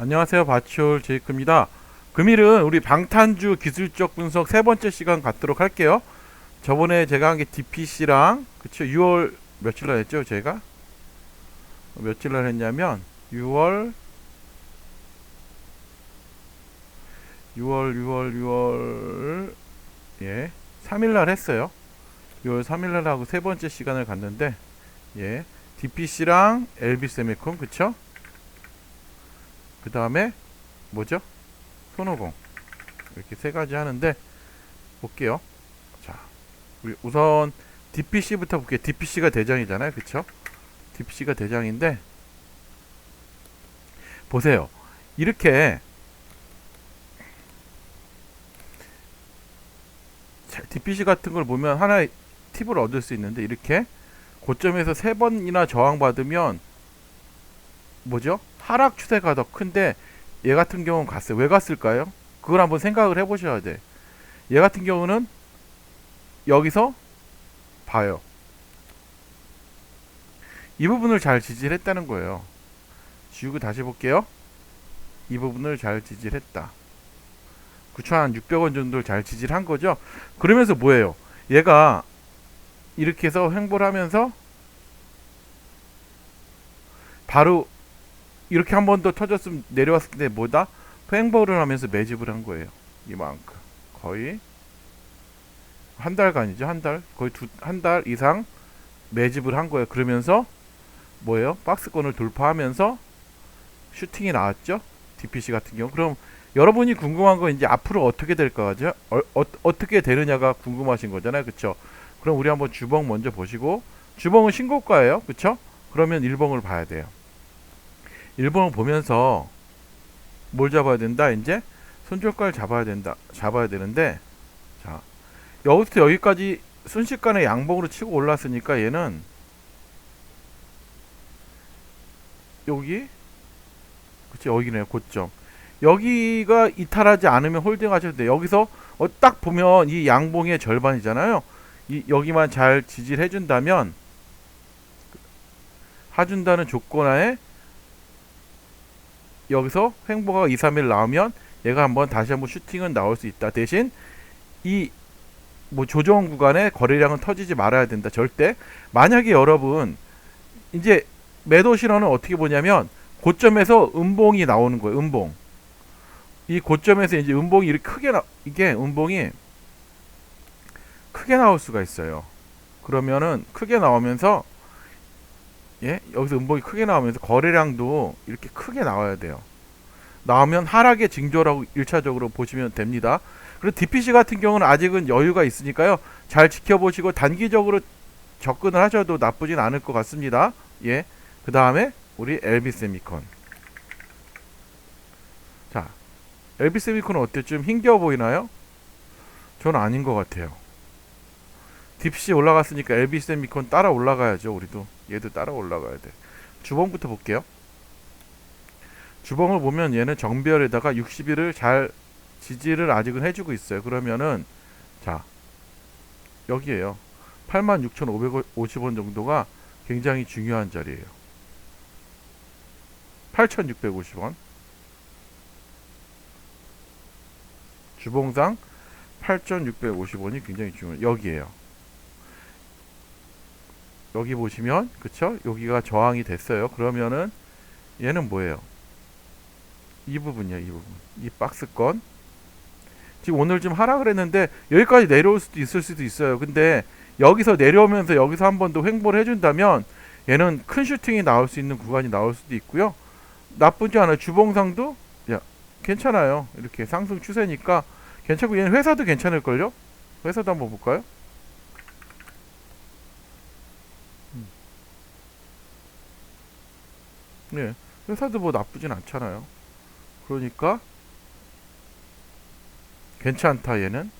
안녕하세요. 바치올 제이크입니다. 금일은 우리 방탄주 기술적 분석 세 번째 시간 갖도록 할게요. 저번에 제가 한 게 DPC랑 그쵸 6월 며칠 날 했죠, 제가? 며칠 날 했냐면 6월 6월 6월 6월 예 3일 날 했어요. 6월 3일 날 하고 세 번째 시간을 갔는데 예 DPC랑 LB 세미콘 그쵸? 그 다음에 뭐죠? 손오공 이렇게 세 가지 하는데 볼게요. 자, 우선 DPC부터 볼게요. DPC가 대장이잖아요, 그쵸? DPC가 대장인데 보세요. 이렇게 자, DPC 같은 걸 보면 하나의 팁을 얻을 수 있는데 이렇게 고점에서 세 번이나 저항 받으면 뭐죠? 하락 추세가 더 큰데 얘 같은 경우는 갔어요. 왜 갔을까요? 그걸 한번 생각을 해보셔야 돼. 얘 같은 경우는 여기서 봐요. 이 부분을 잘 지지를 했다는 거예요. 지우고 다시 볼게요. 이 부분을 잘 지지를 했다. 9,600원 정도를 잘 지지를 한 거죠. 그러면서 뭐예요? 얘가 이렇게 해서 횡보를 하면서 바로 이렇게 한 번 더 터졌으면 내려왔을 때 뭐다? 횡보를 하면서 매집을 한 거예요. 이만큼. 거의 한 달간이죠. 한 달. 거의 두 한 달 이상 매집을 한 거예요. 그러면서 뭐예요? 박스권을 돌파하면서 슈팅이 나왔죠. DPC 같은 경우. 그럼 여러분이 궁금한 건 이제 앞으로 어떻게 될 거죠? 어, 어, 떻게 되느냐가 궁금하신 거잖아요. 그쵸 그럼 우리 한번 주봉 먼저 보시고 주봉은 신고가예요. 그쵸 그러면 일봉을 봐야 돼요. 일본을 보면서 뭘 잡아야 된다? 이제 손절가를 잡아야 된다 잡아야 되는데 자 여기부터 여기까지 순식간에 양봉으로 치고 올랐으니까 얘는 여기 그치 여기네요 고점. 여기가 이탈하지 않으면 홀딩 하셔도 돼요. 여기서 어, 딱 보면 이 양봉의 절반이잖아요. 이 여기만 잘 지지를 해준다면 해준다는 조건하에 여기서 횡보가 2, 3일 나오면 얘가 한번 다시 한번 슈팅은 나올 수 있다. 대신 이 뭐 조정 구간에 거래량은 터지지 말아야 된다. 절대. 만약에 여러분 이제 매도 실현은 어떻게 보냐면 고점에서 음봉이 나오는 거예요. 음봉. 이 고점에서 이제 음봉이 이렇게 크게 나 이게 음봉이 크게 나올 수가 있어요. 그러면은 크게 나오면서 예? 여기서 음봉이 크게 나오면서 거래량도 이렇게 크게 나와야 돼요. 나오면 하락의 징조라고 1차적으로 보시면 됩니다. 그리고 DPC 같은 경우는 아직은 여유가 있으니까요. 잘 지켜보시고 단기적으로 접근을 하셔도 나쁘진 않을 것 같습니다. 예. 그 다음에 우리 LB 세미콘. 자, LB 세미콘은 어때? 좀 힘겨워 보이나요? 저는 아닌 것 같아요. 딥시 올라갔으니까 LB 세미콘 따라 올라가야죠. 우리도 얘도 따라 올라가야 돼. 주봉부터 볼게요. 주봉을 보면 얘는 정비열에다가 60일을 잘 지지를 아직은 해주고 있어요. 그러면은 자 여기에요. 86,550원 정도가 굉장히 중요한 자리예요. 8,650원. 주봉상 8,650원이 굉장히 중요해요. 여기에요. 여기 보시면 그쵸? 여기가 저항이 됐어요. 그러면은 얘는 뭐예요? 이 부분이야, 이 부분. 이 박스권. 지금 오늘 좀 하락을 했는데 여기까지 내려올 수도 있을 수도 있어요. 근데 여기서 내려오면서 여기서 한 번 더 횡보를 해준다면 얘는 큰 슈팅이 나올 수 있는 구간이 나올 수도 있고요. 나쁘지 않아요. 주봉상도 야 괜찮아요. 이렇게 상승 추세니까 괜찮고 얘는 회사도 괜찮을걸요? 회사도 한번 볼까요? 네, 회사도 뭐 나쁘진 않잖아요. 그러니까 괜찮다 얘는.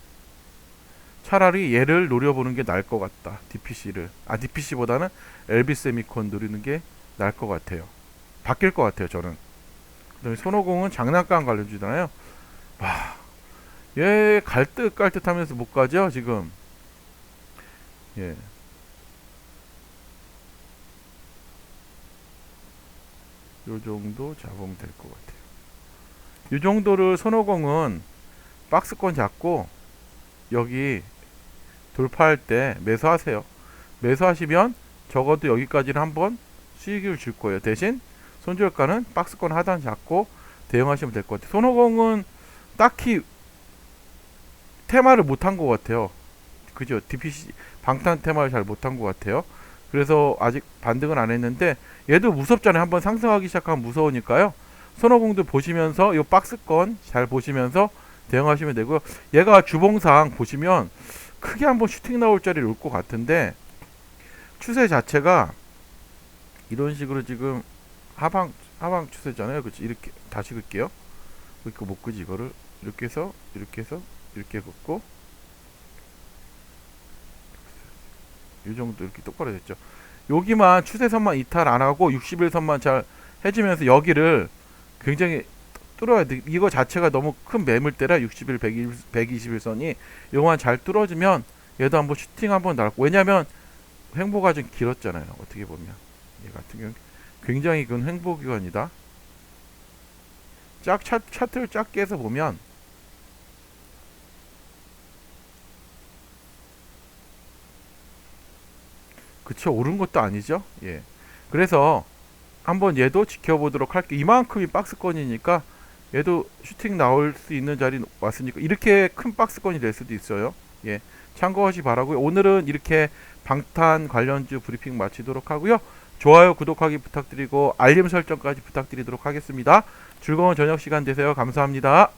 차라리 얘를 노려보는 게 나을 것 같다. DPC를. 아 DPC보다는 LB 세미콘 노리는 게 나을 것 같아요. 바뀔 것 같아요 저는. 그다음에 손오공은 장난감 관련주잖아요. 와, 얘 갈듯 갈듯 하면서 못 가죠 지금. 예. 요 정도 잡으면 될것 같아요. 이 정도를 손오공은 박스권 잡고 여기 돌파할 때 매수하세요. 매수하시면 적어도 여기까지는 한번 수익을 줄 거예요. 대신 손절가는 박스권 하단 잡고 대응하시면 될 것 같아요. 손오공은 딱히 테마를 못한 것 같아요. 그죠? DPC 방탄 테마를 잘 못한 것 같아요. 그래서 아직 반등은 안 했는데 얘도 무섭잖아요. 한번 상승하기 시작하면 무서우니까요. 손오공도 보시면서 이 박스권 잘 보시면서 대응하시면 되고요. 얘가 주봉상 보시면 크게 한번 슈팅 나올 자리를 올 것 같은데 추세 자체가 이런 식으로 지금 하방 하방 추세잖아요. 그렇지? 이렇게 다시 긋게요. 이렇게 못 끄지 이거를 이렇게 해서 이렇게 해서 이렇게 긋고 이 정도 이렇게 똑바로 됐죠. 여기만 추세선만 이탈 안 하고 61선만 잘 해주면서 여기를 굉장히 뚫어야 돼. 이거 자체가 너무 큰 매물대라 61, 121, 121선이 요만 잘 뚫어주면 얘도 한번 슈팅 한번 날고 왜냐면 횡보가 좀 길었잖아요. 어떻게 보면 얘 같은 경우 굉장히 큰 횡보 기간이다. 짝 차, 차트를 작게 해서 보면 그쵸 오른 것도 아니죠. 예. 그래서 한번 얘도 지켜보도록 할게요. 이만큼이 박스권이니까 얘도 슈팅 나올 수 있는 자리 왔으니까 이렇게 큰 박스권이 될 수도 있어요. 예. 참고하시 바라고요. 오늘은 이렇게 방탄 관련주 브리핑 마치도록 하고요. 좋아요, 구독하기 부탁드리고 알림 설정까지 부탁드리도록 하겠습니다. 즐거운 저녁 시간 되세요. 감사합니다.